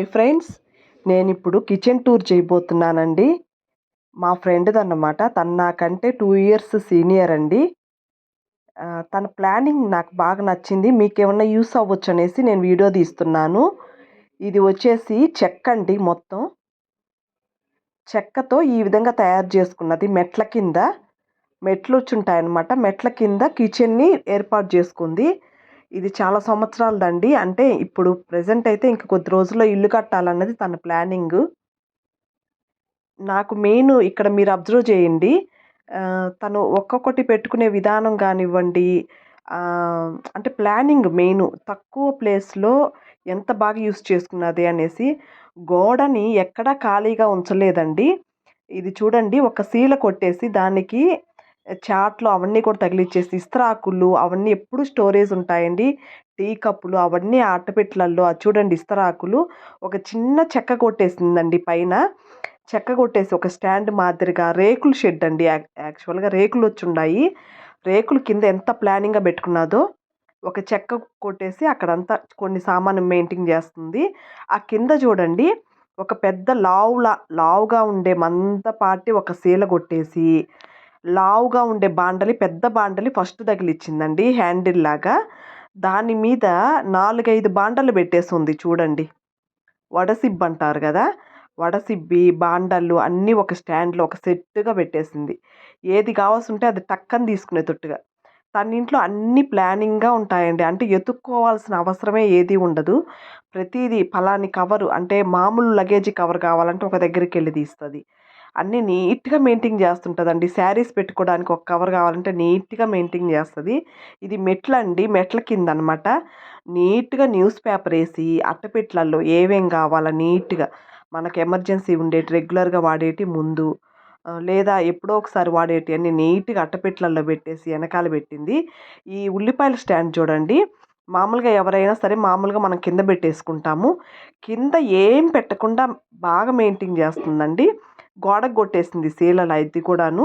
Hi friends నేను ఇప్పుడు kitchen tour చేయబోతున్నానండి. మా ఫ్రెండ్ది అన్నమాట. తను నాకంటే టూ ఇయర్స్ సీనియర్ అండి. తన ప్లానింగ్ నాకు బాగా నచ్చింది. మీకు ఏమన్నా యూస్ అవ్వచ్చు అనేసి నేను వీడియో తీస్తున్నాను. ఇది వచ్చేసి చెక్క అండి మొత్తం. చెక్కతో ఈ విధంగా తయారు చేసుకున్నది మెట్ల కింద. మెట్లు వచ్చి ఉంటాయన్నమాట మెట్ల కింద కిచెన్ని ఏర్పాటు చేసుకుంది. ఇది చాలా సంవత్సరాలదండి. అంటే ఇప్పుడు ప్రజెంట్ అయితే ఇంక కొద్ది రోజుల్లో ఇల్లు కట్టాలన్నది తన ప్లానింగ్ నాకు మెయిన్ ఇక్కడ మీరు అబ్జర్వ్ చేయండి. తను ఒక్కొక్కటి పెట్టుకునే విధానం కానివ్వండి అంటే ప్లానింగ్ మెయిన్ తక్కువ ప్లేస్లో ఎంత బాగా యూస్ చేసుకున్నది అనేసి గోడని ఎక్కడా ఖాళీగా ఉంచలేదండి. ఇది చూడండి ఒక సీల కొట్టేసి దానికి చాట్లు అవన్నీ కూడా తగిలిచ్చేసి ఇస్తరాకులు అవన్నీ ఎప్పుడు స్టోరేజ్ ఉంటాయండి? టీ కప్పులు అవన్నీ ఆటపెట్లల్లో అది చూడండి ఇస్తరాకులు ఒక చిన్న చెక్క కొట్టేసిందండి పైన. చెక్క కొట్టేసి ఒక స్టాండ్ మాదిరిగా రేకుల షెడ్ అండి యాక్చువల్గా రేకులు వచ్చి ఉన్నాయి రేకులు కింద ఎంత ప్లానింగ్గా పెట్టుకున్నదో ఒక చెక్క కొట్టేసి అక్కడంతా కొన్ని సామాను మెయింటైన్ చేస్తుంది. ఆ కింద చూడండి ఒక పెద్ద లావులా లావుగా ఉండే మందపాటి ఒక శీల కొట్టేసి లావుగా ఉండే బాండలి పెద్ద బాండలి ఫస్ట్ తగిలిచ్చిందండి హ్యాండిల్ లాగా. దాని మీద నాలుగైదు బాండలు పెట్టేసి ఉంది చూడండి. వడసిబ్బి అంటారు కదా వడసిబ్బి బాండళ్ళు అన్నీ ఒక స్టాండ్లో ఒక సెట్టుగా పెట్టేసింది. ఏది కావాల్సి ఉంటే అది టక్కని తీసుకునే తొట్టుగా. తన ఇంట్లో అన్ని ప్లానింగ్గా ఉంటాయండి. అంటే ఎత్తుక్కోవాల్సిన అవసరమే ఏది ఉండదు. ప్రతిదీ ఫలాని కవరు అంటే మామూలు లగేజ్ కవర్ కావాలంటే ఒక దగ్గరికి వెళ్ళి తీస్తుంది. అన్నీ నీట్గా మెయింటైన్ చేస్తుంటుందండి. శారీస్ పెట్టుకోవడానికి ఒక కవర్ కావాలంటే నీట్గా మెయింటైన్ చేస్తుంది. ఇది మెట్ల అండి మెట్ల కింద అనమాట నీట్గా న్యూస్ పేపర్ వేసి అట్టపెట్లల్లో ఏమేం కావాలా నీట్గా. మనకు ఎమర్జెన్సీ ఉండేటి రెగ్యులర్గా వాడేటి ముందు. లేదా ఎప్పుడో ఒకసారి వాడేటి అన్ని నీట్గా అట్టపెట్లల్లో పెట్టేసి వెనకాల పెట్టింది. ఈ ఉల్లిపాయల స్టాండ్ చూడండి. మామూలుగా ఎవరైనా సరే మామూలుగా మనం కింద పెట్టేసుకుంటాము. కింద ఏం పెట్టకుండా బాగా మెయింటైన్ చేస్తుందండి. గోడకు కొట్టేసింది సీలలు ఇది కూడాను.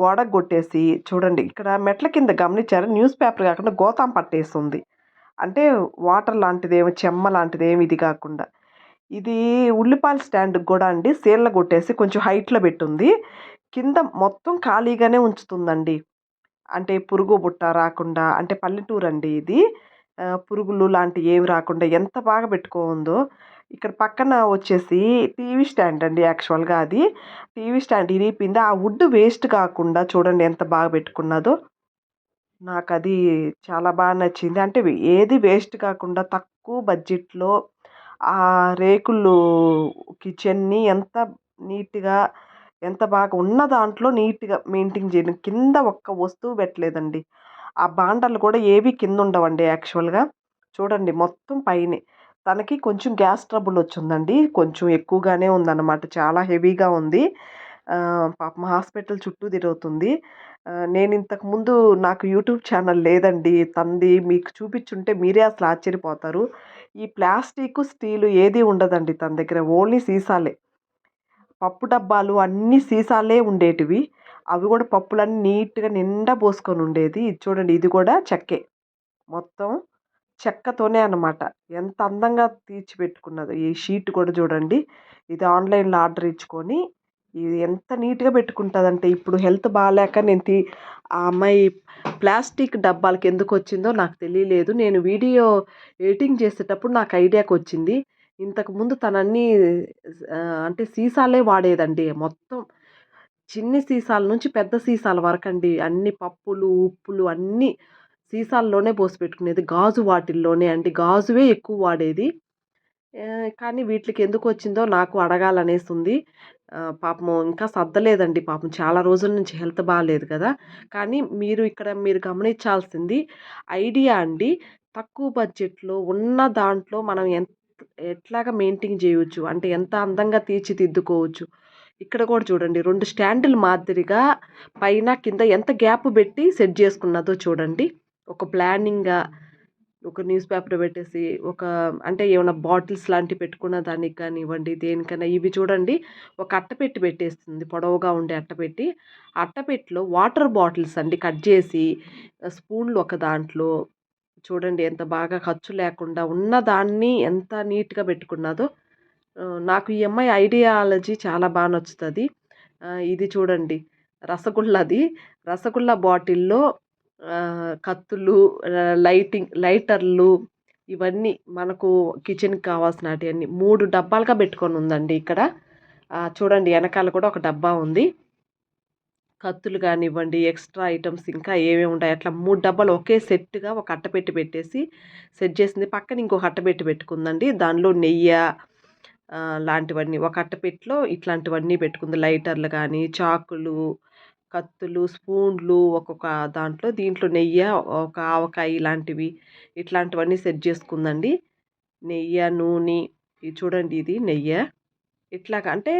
గోడకు కొట్టేసి చూడండి ఇక్కడ మెట్ల కింద గమనించారు? న్యూస్ పేపర్ కాకుండా గోతాం పట్టేస్తుంది అంటే వాటర్ లాంటిది ఏమి చెమ్మ లాంటిది ఏమి ఇది కాకుండా. ఇది ఉల్లిపాయల స్టాండ్కి కూడా అండి. సీళ్ళ కొట్టేసి కొంచెం హైట్లో పెట్టుంది. కింద మొత్తం ఖాళీగానే ఉంచుతుందండి. అంటే పురుగు బుట్ట రాకుండా అంటే పల్లెటూరు అండి ఇది పురుగులు లాంటి ఏవి రాకుండా ఎంత బాగా పెట్టుకోందో ఇక్కడ పక్కన వచ్చేసి టీవీ స్టాండ్ అండి యాక్చువల్గా అది. టీవీ స్టాండ్ ఇరిగిపోయింది. ఆ వుడ్ వేస్ట్ కాకుండా చూడండి ఎంత బాగా పెట్టుకున్నదో. నాకు అది చాలా బాగా నచ్చింది. అంటే ఏది వేస్ట్ కాకుండా తక్కువ బడ్జెట్లో ఆ రేకులు కిచెన్ని ఎంత నీట్గా ఎంత బాగా ఉన్న దాంట్లో నీట్గా మెయింటైన్ చేయడం. కింద ఒక్క వస్తువు పెట్టలేదండి. ఆ బాండలు కూడా ఏవి కింద ఉండవండి యాక్చువల్గా. చూడండి మొత్తం పైనే. తనకి కొంచెం గ్యాస్ ట్రబుల్ వచ్చిందండి. కొంచెం ఎక్కువగానే ఉందన్నమాట. చాలా హెవీగా ఉంది. పాపం హాస్పిటల్ చుట్టూ తిరుగుతుంది. నేను ఇంతకుముందు నాకు యూట్యూబ్ ఛానల్ లేదండి. తంది మీకు చూపించుంటే మీరే అసలు ఆశ్చర్యపోతారు. ఈ ప్లాస్టిక్ స్టీలు ఏది ఉండదండి తన దగ్గర. ఓన్లీ సీసాలే. పప్పు డబ్బాలు అన్నీ సీసాలే ఉండేటివి. అవి కూడా పప్పులన్నీ నీట్గా నిండా పోసుకొని ఉండేది. ఇది చూడండి ఇది కూడా చెక్కే. మొత్తం చెక్కతోనే అనమాట ఎంత అందంగా తీర్చి పెట్టుకున్నదో ఈ షీట్ కూడా చూడండి. ఇది ఆన్లైన్లో ఆర్డర్ ఇచ్చుకొని ఇది ఎంత నీట్గా పెట్టుకుంటుందంటే ఇప్పుడు హెల్త్ బాగాలేక నేను తీ ఆ అమ్మాయి ప్లాస్టిక్ డబ్బాలకి ఎందుకు వచ్చిందో నాకు తెలియలేదు. నేను వీడియో ఎడిటింగ్ చేసేటప్పుడు నాకు ఐడియాకి వచ్చింది. ఇంతకుముందు తనన్నీ అంటే సీసాలే వాడేదండి మొత్తం. చిన్ని సీసాల నుంచి పెద్ద సీసాల వరకు అండి అన్ని పప్పులు ఉప్పులు అన్నీ సీసాల్లోనే పోసి పెట్టుకునేది గాజు వాటిల్లోనే అండి గాజువే ఎక్కువ వాడేది. కానీ వీటికి ఎందుకు వచ్చిందో నాకు అడగాలనేసి ఉంది పాపం ఇంకా సర్దలేదండి పాపం. చాలా రోజుల నుంచి హెల్త్ బాగాలేదు కదా. కానీ మీరు ఇక్కడ మీరు గమనించాల్సింది ఐడియా అండి. తక్కువ బడ్జెట్లో ఉన్న దాంట్లో మనం ఎంత ఎట్లాగా మెయింటైన్ చేయవచ్చు అంటే ఎంత అందంగా తీర్చిదిద్దుకోవచ్చు? ఇక్కడ కూడా చూడండి రెండు స్టాండులు మాదిరిగా పైన కింద ఎంత గ్యాప్ పెట్టి సెట్ చేసుకున్నదో చూడండి. ఒక ప్లానింగ్గా ఒక న్యూస్ పేపర్ పెట్టేసి ఒక అంటే ఏమైనా బాటిల్స్ లాంటివి పెట్టుకున్న దానికి కానివ్వండి దేనికైనా ఇవి చూడండి. ఒక అట్టపెట్టి పెట్టేస్తుంది. పొడవుగా ఉండే అట్టపెట్టి అట్టపెట్టిలో వాటర్ బాటిల్స్ అండి కట్ చేసి స్పూన్లు ఒక దాంట్లో చూడండి ఎంత బాగా ఖర్చు లేకుండా ఉన్న దాన్ని ఎంత నీట్గా పెట్టుకున్నదో. నాకు ఈ అమ్మాయి ఐడియాలజీ చాలా బాగా నచ్చుతుంది. ఇది చూడండి. రసగుల్లది. రసగుల్లా బాటిల్‌లో కత్తులు, లైటింగ్ లైటర్లు ఇవన్నీ మనకు కిచెన్‌కి కావాల్సినటివన్నీ మూడు డబ్బాలుగా పెట్టుకొని ఉందండి ఇక్కడ. చూడండి వెనకాల కూడా ఒక డబ్బా ఉంది. కత్తులు కానివ్వండి ఎక్స్‌ట్రా ఐటమ్స్ ఇంకా ఏమేమి ఉంటాయి అట్లా మూడు డబ్బాలు ఒకే సెట్‌గా ఒక అట్టపెట్టి పెట్టేసి సెట్ చేసింది. పక్కన ఇంకొక అట్టపెట్టి పెట్టుకుందండి. దానిలో నెయ్య లాంటివన్నీ ఒక అట్టపెట్టిలో ఇట్లాంటివన్నీ పెట్టుకుంది. లైటర్లు కానీ చాకులు, కత్తులు, స్పూన్లు ఒక్కొక్క దాంట్లో దీంట్లో నెయ్యి ఒక ఆవకాయ ఇలాంటివి ఇట్లాంటివన్నీ సెట్ చేసుకుందండి. నెయ్యి నూనె ఇది చూడండి ఇది నెయ్యి ఇట్లాగ అంటే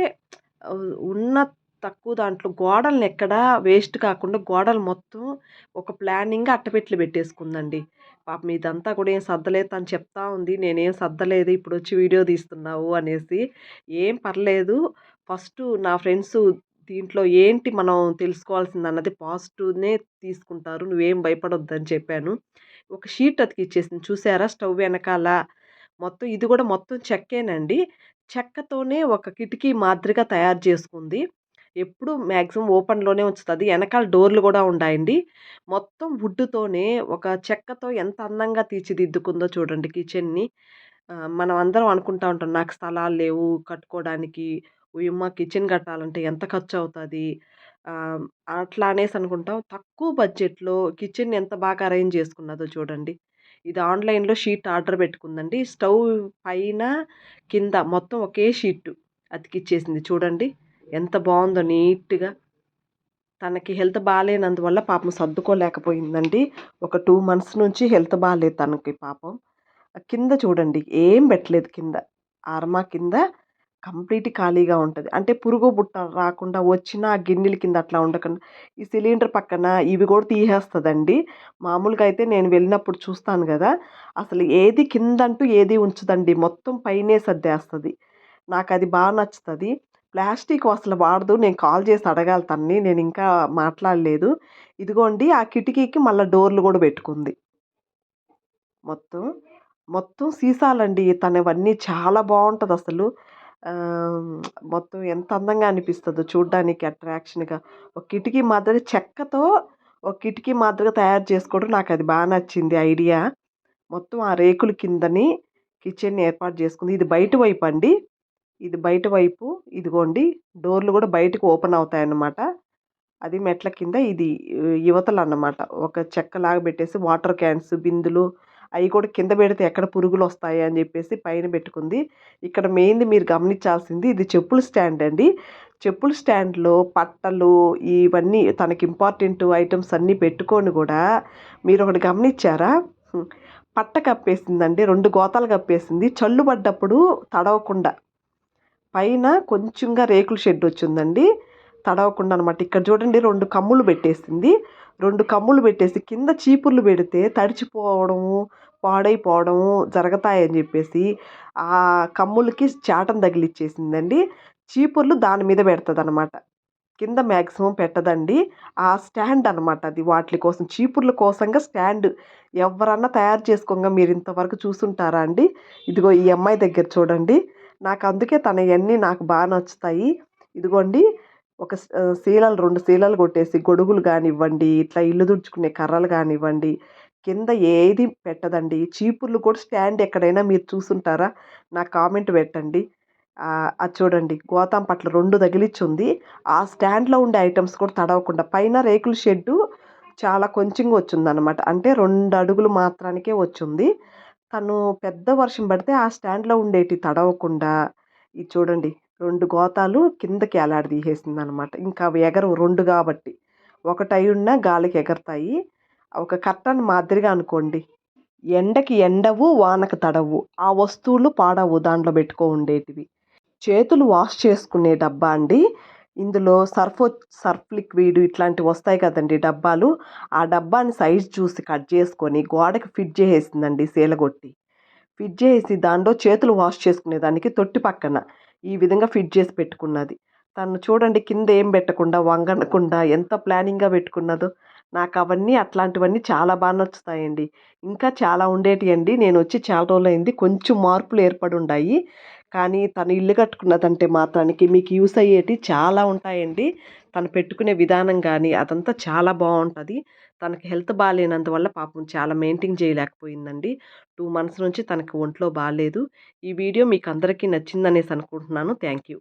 ఉన్న తక్కువ దాంట్లో గోడల్ని ఎక్కడా వేస్ట్ కాకుండా గోడలు మొత్తం ఒక ప్లానింగ్‌గా అట్టపెట్టెలు పెట్టేసుకుందండి. పాపం ఇదంతా కూడా ఏం సర్దలేదు తను చెప్తా ఉంది. నేనేం సర్దలేదు ఇప్పుడు వచ్చి వీడియో తీస్తున్నావు అనేసి. ఏం పర్లేదు ఫస్ట్ నా ఫ్రెండ్స్ దీంట్లో ఏంటి మనం తెలుసుకోవాల్సింది అన్నది పాజిటివ్‌నే తీసుకుంటారు. నువ్వేం భయపడొద్దని చెప్పాను. ఒక షీట్ అతికిచ్చేసింది చూసారా స్టవ్ వెనకాల. మొత్తం ఇది కూడా మొత్తం చెక్కేనండి. చెక్కతోనే ఒక కిటికీ మాదిరిగా తయారు చేసుకుంది. ఎప్పుడు మ్యాక్సిమం ఓపెన్‌లోనే ఉంచుతుంది వెనకాల డోర్లు కూడా ఉండాయండి. మొత్తం వుడ్డుతోనే ఒక చెక్కతో ఎంత అందంగా తీర్చిదిద్దుకుందో చూడండి కిచెన్‌ని. మనం అందరం అనుకుంటా ఉంటాం నాకు స్థలాలు లేవు కట్టుకోవడానికి. ఓయమ్మ! కిచెన్ కట్టాలంటే ఎంత ఖర్చు అవుతుంది అట్లా అనేసి అనుకుంటాం. తక్కువ బడ్జెట్‌లో కిచెన్ ఎంత బాగా అరేంజ్ చేసుకున్నదో చూడండి. ఇది ఆన్‌లైన్‌లో షీట్ ఆర్డర్ పెట్టుకుందండి. స్టవ్ పైన, కింద మొత్తం ఒకే షీట్ అతికిచ్చేసింది చూడండి. ఎంత బాగుందో నీట్‌గా. తనకి హెల్త్ బాగాలేనందువల్ల పాపం సర్దుకోలేకపోయిందండి. ఒక టూ మంత్స్ నుంచి హెల్త్ బాగాలేదు తనకి పాపం. కింద చూడండి ఏం పెట్టలేదు కింద. అరమా కింద కంప్లీట్ ఖాళీగా ఉంటుంది అంటే పురుగు, బుట్ట రాకుండా వచ్చిన గిన్నెల కింద అట్లా ఉండకుండా ఈ సిలిండర్ పక్కన ఇవి కూడా తీసేస్తుందండి మామూలుగా అయితే నేను వెళ్ళినప్పుడు చూస్తాను కదా అసలు ఏది కిందంటూ ఏది ఉంచదండి. మొత్తం పైనే సర్దేస్తుంది నాకు అది బాగా నచ్చుతుంది ప్లాస్టిక్ అసలు వాడదు. నేను కాల్ చేసి అడగాలి తన్ని నేను ఇంకా మాట్లాడలేదు. ఇదిగోండి ఆ కిటికీకి మళ్ళీ డోర్లు కూడా పెట్టుకుంది. మొత్తం. మొత్తం సీసాలండి. తనవన్నీ చాలా బాగుంటుంది అసలు మొత్తం ఎంత అందంగా అనిపిస్తుందో చూడ్డానికి అట్రాక్షన్‌గా. ఒక కిటికీ మాదిరి చెక్కతో ఒక కిటికీ మాదిరిగా తయారు చేసుకోవడం నాకు అది బాగా నచ్చింది ఐడియా. మొత్తం ఆ రేకుల కిందని కిచెన్‌ని ఏర్పాటు చేసుకుంది. ఇది బయట వైపు అండి ఇది బయట వైపు ఇదిగోండి డోర్లు కూడా బయటకి ఓపెన్ అవుతాయన్నమాట. అది మెట్ల కింద ఇది యువతలు అన్నమాట ఒక చెక్కలాగా పెట్టేసి వాటర్ క్యాన్స్, బిందెలు అవి కూడా కింద పెడితే ఎక్కడ పురుగులు వస్తాయి అని చెప్పేసి పైన పెట్టుకుంది. ఇక్కడ మెయిన్‌ది మీరు గమనించాల్సింది ఇది చెప్పుల స్టాండ్ అండి. చెప్పుల స్టాండ్‌లో పట్టలు ఇవన్నీ తనకి ఇంపార్టెంట్ ఐటమ్స్ అన్నీ పెట్టుకొని కూడా మీరు ఒకటి గమనించారా? పట్ట కప్పేసిందండి. రెండు గోతాలు కప్పేసింది. చల్లు పడ్డప్పుడు తడవకుండా. పైన కొంచెంగా రేకుల షెడ్ వచ్చిందండి. తడవకుండా అనమాట. ఇక్కడ చూడండి రెండు కమ్ములు పెట్టేసింది. రెండు కమ్ములు పెట్టేసి కింద చీపుర్లు పెడితే తడిచిపోవడము, పాడైపోవడము జరుగుతాయని చెప్పేసి ఆ కమ్ములకి చాటం తగిలిచ్చేసిందండి. చీపుర్లు దాని మీద పెడతదనమాట. కింద మ్యాక్సిమం పెట్టదండి. ఆ స్టాండ్ అనమాట అది వాటి కోసం చీపుర్ల కోసంగా స్టాండ్ ఎవరన్నా తయారు చేసుకోంగా మీరు ఇంతవరకు చూసుంటారా అండి? ఇదిగో ఈ అమ్మాయి దగ్గర చూడండి. నాకు అందుకే తనయన్నీ నాకు బాగా నచ్చుతాయి. ఇదిగోండి ఒక శీలలు రెండు శీలలు కొట్టేసి గొడుగులు కానివ్వండి ఇట్లా ఇల్లు తుడుచుకునే కర్రలు కానివ్వండి కింద ఏది పెట్టదండి. చీపుర్లు కూడా స్టాండ్ ఎక్కడైనా మీరు చూసుంటారా? నాకు కామెంట్ పెట్టండి. అది చూడండి గోతాం రెండు 2 తగిలిచ్చుంది. ఆ స్టాండ్‌లో ఉండే ఐటమ్స్ కూడా తడవకుండా పైన రేకుల షెడ్డు చాలా కొంచెంగా వచ్చిందనమాట అంటే రెండు అడుగులు మాత్రానికే వచ్చింది తను పెద్ద వర్షం పడితే ఆ స్టాండ్‌లో ఉండేటి తడవకుండా ఇది చూడండి రెండు గోతాలు కిందకి ఏలాడదీసేసిందనమాట. ఇంకా అవి ఎగరవు రెండు కాబట్టి. ఒకటయ్యున్నా గాలికి ఎగరతాయి. ఒక కర్టన్ మాదిరిగా అనుకోండి. ఎండకి ఎండవు, వానకి తడవు. ఆ వస్తువులు పాడవు దాంట్లో పెట్టుకో ఉండేటివి. చేతులు వాష్ చేసుకునే డబ్బా అండి. ఇందులో సర్ఫ్ సర్ఫ్ లిక్విడ్ ఇట్లాంటివి వస్తాయి కదండి డబ్బాలు. ఆ డబ్బాని సైజ్ చూసి కట్ చేసుకొని గోడకి ఫిట్ చేసేసిందండి సీలగొట్టి. ఫిట్ చేసి దాంట్లో చేతులు వాష్ చేసుకునేదానికి తొట్టి పక్కన ఈ విధంగా ఫిట్ చేసి పెట్టుకున్నది. తను చూడండి కింద ఏం పెట్టకుండా వంగనకుండా ఎంత ప్లానింగ్‌గా పెట్టుకున్నదో. నాకు అవన్నీ అట్లాంటివన్నీ చాలా బాగా నచ్చుతాయండి. ఇంకా చాలా ఉండేవి అండి నేను వచ్చి చాలా రోజులైంది. కొంచెం మార్పులు ఏర్పడుండాయి. కానీ తను ఇల్లు కట్టుకున్నదంటే మాత్రానికి మీకు యూస్ అయ్యేటి చాలా ఉంటాయండి తను పెట్టుకునే విధానం కానీ అదంతా చాలా బాగుంటుంది తనకి హెల్త్ బాగాలేనందువల్ల పాపం చాలా మెయింటైన్ చేయలేకపోయిందండి. టూ మంత్స్ నుంచి తనకి ఒంట్లో బాగాలేదు ఈ వీడియో మీకు అందరికీ నచ్చిందనేసి అనుకుంటున్నాను. Thank you